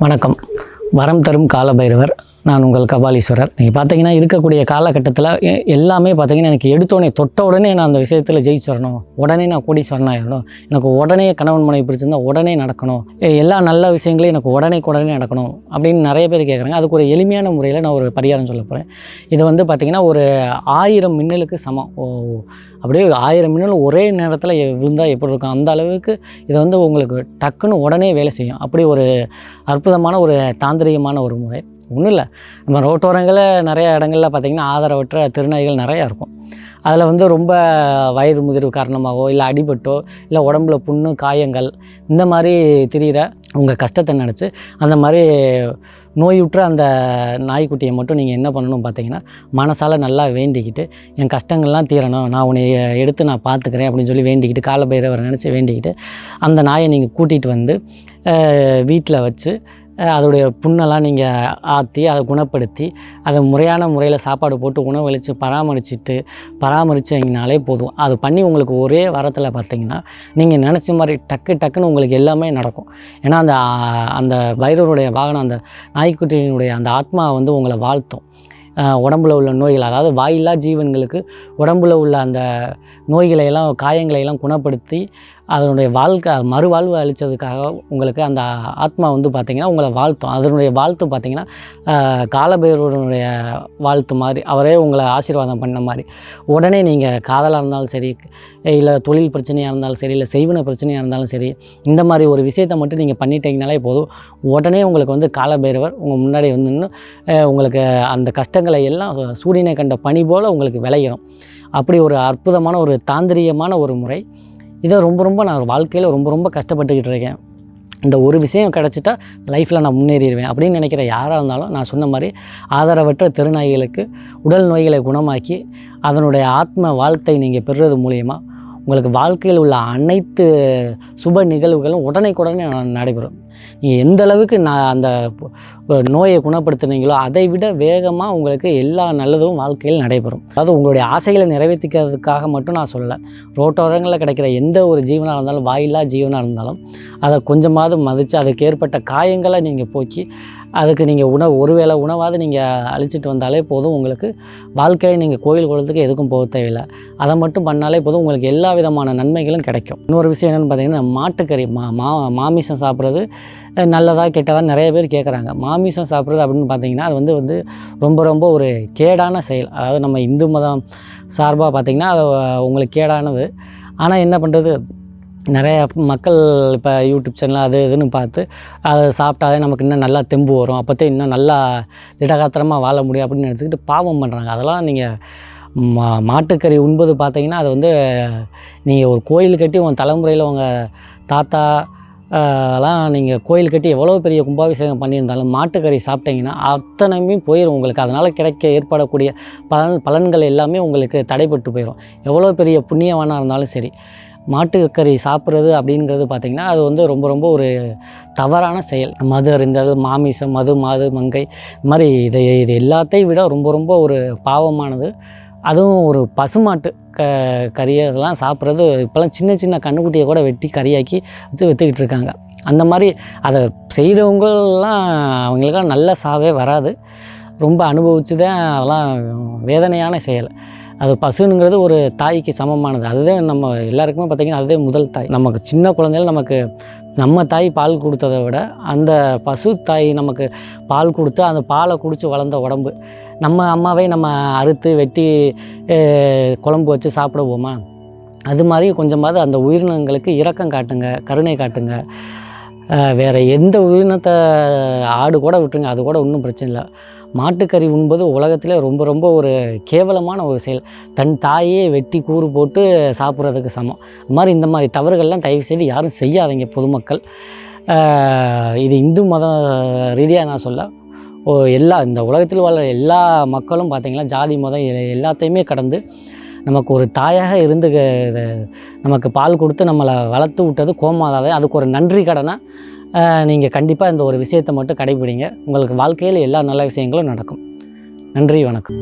வணக்கம். வரம் தரும் காலபைரவர் நான் உங்கள் கபாலீஸ்வரர். நீங்கள் பார்த்தீங்கன்னா இருக்கக்கூடிய காலகட்டத்தில் எல்லாமே பார்த்தீங்கன்னா எனக்கு எடுத்தோடனே தொட்ட உடனே நான் அந்த விஷயத்தில் ஜெயிச்சிடணும் உடனே நான் கோடீஸ்வரன் ஆயிடணும் எனக்கு உடனே கணவன் மனைவி பிடிச்சிருந்தா உடனே நடக்கணும். எல்லா நல்ல விஷயங்களையும் எனக்கு உடனே உடனே நடக்கணும் அப்படின்னு நிறைய பேர் கேட்குறாங்க அதுக்கு ஒரு எளிமையான முறையில் நான் ஒரு பரிகாரம் சொல்ல போகிறேன் இது வந்து பார்த்திங்கன்னா ஒரு ஆயிரம் மின்னலுக்கு சமம். ஓ அப்படியே ஆயிரம் மின்னல் ஒரே நேரத்தில் விழுந்தால் எப்படி இருக்கும்? அந்த அளவுக்கு இதை வந்து உங்களுக்கு டக்குன்னு உடனே வேலை செய்யும். அப்படி ஒரு அற்புதமான ஒரு தாந்திரிகமான ஒரு முறை. ஒன்றும் இல்லை. நம்ம ரோட்டோரங்களில் நிறைய இடங்களில் பார்த்திங்கன்னா ஆதரவற்ற திருநாய்கள் நிறையா இருக்கும். அதில் வந்து ரொம்ப வயது முதிர்வு காரணமாகவோ இல்லை அடிபட்டோ இல்லை உடம்புல புண்ணு காயங்கள் இந்த மாதிரி திரியிற உங்கள் கஷ்டத்தை நினச்சி அந்த மாதிரி நோயுற்ற அந்த நாய்க்குட்டியை மட்டும் நீங்கள் என்ன பண்ணணும் பார்த்தீங்கன்னா மனசால் நல்லா வேண்டிக்கிட்டு என் கஷ்டங்கள்லாம் தீரணும். நான் உன்னை எடுத்து நான் பார்த்துக்கிறேன் அப்படின்னு சொல்லி வேண்டிக்கிட்டு காலபைரவரை நினச்சி வேண்டிக்கிட்டு அந்த நாயை நீங்கள் கூட்டிகிட்டு வந்து வீட்டில் வச்சு அதோடைய புண்ணெல்லாம் நீங்கள் ஆற்றி அதை குணப்படுத்தி அதை முறையான முறையில் சாப்பாடு போட்டு உணவளித்து பராமரிச்சுட்டு பராமரிச்சிங்கனாலே போதும். அது பண்ணி உங்களுக்கு ஒரே வாரத்தில் பார்த்தீங்கன்னா நீங்கள் நினச்ச மாதிரி டக்கு டக்குன்னு உங்களுக்கு எல்லாமே நடக்கும். ஏன்னா அந்த அந்த பைரவருடைய வாகனம் அந்த நாய்க்குட்டியினுடைய அந்த ஆத்மா வந்து உங்களை வாழ்த்தும். உடம்புல உள்ள நோய்கள் அதாவது வாயில்லா ஜீவன்களுக்கு உடம்புல உள்ள அந்த நோய்களை எல்லாம் காயங்களை எல்லாம் குணப்படுத்தி அதனுடைய வாழ்க்கை மறுவாழ்வு அளித்ததுக்காக உங்களுக்கு அந்த ஆத்மா வந்து பார்த்திங்கன்னா உங்களை வாழ்த்தும். அதனுடைய வாழ்த்து பார்த்திங்கன்னா அஹ் காலபைரவருடைய வாழ்த்து மாதிரி அவரே உங்களை ஆசீர்வாதம் பண்ண மாதிரி. உடனே நீங்கள் காதலாக இருந்தாலும் சரி இல்லை தொழில் பிரச்சனையாக இருந்தாலும் சரி இல்லை செய்வன பிரச்சனையாக இருந்தாலும் சரி இந்த மாதிரி ஒரு விஷயத்தை மட்டும் நீங்கள் பண்ணிட்டீங்கனாலே போதும். உடனே உங்களுக்கு வந்து காலபைரவர் உங்கள் முன்னாடி வந்து உங்களுக்கு அந்த கஷ்டங்களை எல்லாம் சூரியனை கண்ட பனி போல் உங்களுக்கு விளையிடும் அப்படி ஒரு அற்புதமான ஒரு தாந்திரியமான ஒரு முறை. இதை ரொம்ப ரொம்ப நான் வாழ்க்கையில் ரொம்ப ரொம்ப கஷ்டப்பட்டுக்கிட்டு இருக்கேன். இந்த ஒரு விஷயம் கிடச்சிட்டா லைஃப்பில் நான் முன்னேறிடுவேன் அப்படின்னு நினைக்கிற யாராக இருந்தாலும் நான் சொன்ன மாதிரி ஆதரவற்ற திருநாய்களுக்கு உடல் நோய்களை குணமாக்கி அதனுடைய ஆத்ம வாழ்த்தை நீங்கள் பெறுறது மூலயமா உங்களுக்கு வாழ்க்கையில் உள்ள அனைத்து சுப நிகழ்வுகளும் உடனே உடனே நடைபெறும். நீங்கள் எந்த அளவுக்கு நான் அந்த நோயை குணப்படுத்துனீங்களோ அதை விட வேகமாக உங்களுக்கு எல்லா நல்லதும் வாழ்க்கையில் நடைபெறும். அதாவது உங்களுடைய ஆசைகளை நிறைவேற்றிக்கிறதுக்காக மட்டும் நான் சொல்லலை. ரோட்டோரங்களில் கிடைக்கிற எந்த ஒரு ஜீவனாக இருந்தாலும் வாயில்லா ஜீவனாக இருந்தாலும் அதை கொஞ்சமாவது மதித்து அதுக்கு ஏற்பட்ட காயங்களை நீங்கள் போக்கி அதுக்கு நீங்கள் உணவு ஒருவேளை உணவாவது நீங்கள் அழிச்சிட்டு வந்தாலே போதும் உங்களுக்கு. வாழ்க்கையை நீங்கள் கோயில் குளத்துக்கு எதுக்கும் போக தேவையில்லை. அதை மட்டும் பண்ணாலே போதும் உங்களுக்கு எல்லா விதமான நன்மைகளும் கிடைக்கும். இன்னொரு விஷயம் என்னென்னு பார்த்தீங்கன்னா மாட்டுக்கறி மா மா மாமிசம் சாப்பிட்றது நல்லதாக நல்லதா கெட்டதா நிறைய பேர் கேட்குறாங்க மாமிசம் சாப்பிட்றது அப்படின்னு பார்த்தீங்கன்னா அது வந்து வந்து ரொம்ப ரொம்ப ஒரு கேடான செயல். அதாவது நம்ம இந்து மதம் சார்பாக பார்த்தீங்கன்னா அது உங்களுக்கு கேடானது. ஆனால் என்ன பண்ணுறது நிறைய மக்கள் இப்போ யூடியூப் சேனல் அது இதுன்னு பார்த்து அதை சாப்பிட்டாலே நமக்கு இன்னும் நல்லா தெம்பு வரும். அப்போத்தே இன்னும் நல்லா திடகாத்திரமாக வாழ முடியும் அப்படின்னு நினச்சிக்கிட்டு பாவம் பண்ணுறாங்க அதெல்லாம் நீங்கள் மா மாட்டுக்கறி உண்பது பார்த்தீங்கன்னா அது வந்து நீங்கள் ஒரு கோயில் கட்டி உங்கள் தலைமுறையில் உங்கள் தாத்தா எல்லாம் நீங்கள் கோயில் கட்டி எவ்வளோ பெரிய கும்பாபிஷேகம் பண்ணியிருந்தாலும் மாட்டுக்கறி சாப்பிட்டீங்கன்னா அத்தனையுமே போயிடும் உங்களுக்கு. அதனால் கிடைக்க ஏற்படக்கூடிய பலன் பலன்கள் எல்லாமே உங்களுக்கு தடைப்பட்டு போயிடும் எவ்வளோ பெரிய புண்ணியவானாக இருந்தாலும் சரி மாட்டுக்கறி சாப்பிட்றது அப்படிங்கிறது பார்த்திங்கன்னா அது வந்து ரொம்ப ரொம்ப ஒரு தவறான செயல். மது அறிந்தது மாமிசம் மது மாது மங்கை இது மாதிரி இதை இது எல்லாத்தையும் விட ரொம்ப ரொம்ப ஒரு பாவமானது. அதுவும் ஒரு பசுமாட்டு க கறியெல்லாம் சாப்பிட்றது இப்போல்லாம் சின்ன சின்ன கண்ணுக்குட்டியை கூட வெட்டி கறியாக்கி வச்சு விற்றுக்கிட்டு இருக்காங்க. அந்த மாதிரி அதை செய்கிறவங்கெல்லாம் அவங்களுக்கெல்லாம் நல்ல சாவே வராது. ரொம்ப அனுபவித்து தான் அதெல்லாம் வேதனையான செயல். அது பசுனுங்கிறது ஒரு தாய்க்கு சமமானது. அதுதான் நம்ம எல்லாருக்குமே பார்த்திங்கன்னா அதுதான் முதல் தாய். நமக்கு சின்ன குழந்தையில நமக்கு நம்ம தாய் பால் கொடுத்ததை விட அந்த பசு தாய் நமக்கு பால் கொடுத்து அந்த பாலை குடித்து வளர்ந்த உடம்பு நம்ம அம்மாவே நம்ம அறுத்து வெட்டி குழம்பு வச்சு சாப்பிடுவோமா? அது மாதிரி கொஞ்சமாவது அந்த உயிரினங்களுக்கு இரக்கம் காட்டுங்க கருணை காட்டுங்க. வேறு எந்த உயிரினத்தை ஆடு கூட விட்டுருங்க அது கூட ஒன்றும் பிரச்சனை இல்லை. மாட்டுக்கறி உண்பது உலகத்தில் ரொம்ப ரொம்ப ஒரு கேவலமான ஒரு செயல். தன் தாயே வெட்டி கூறு போட்டு சாப்பிட்றதுக்கு சமம். அது மாதிரி இந்த மாதிரி தவறுகள்லாம் தயவு செய்து யாரும் செய்யாதீங்க பொதுமக்கள். இது இந்து மத ரீதியாக நான் சொல்ல எல்லா இந்த உலகத்தில் வாழ எல்லா மக்களும் பார்த்திங்கன்னா ஜாதி மதம் எல்லாத்தையுமே கடந்து நமக்கு ஒரு தாயாக இருந்து க- நமக்கு பால் கொடுத்து நம்மளை வளர்த்து விட்டது கோமாதாவே. அதுக்கு ஒரு நன்றி கடனாக நீங்கள் கண்டிப்பாக இந்த ஒரு விஷயத்தை மட்டும் கடைபிடிங்க உங்களுக்கு வாழ்க்கையில் எல்லா நல்ல விஷயங்களும் நடக்கும். நன்றி வணக்கம்.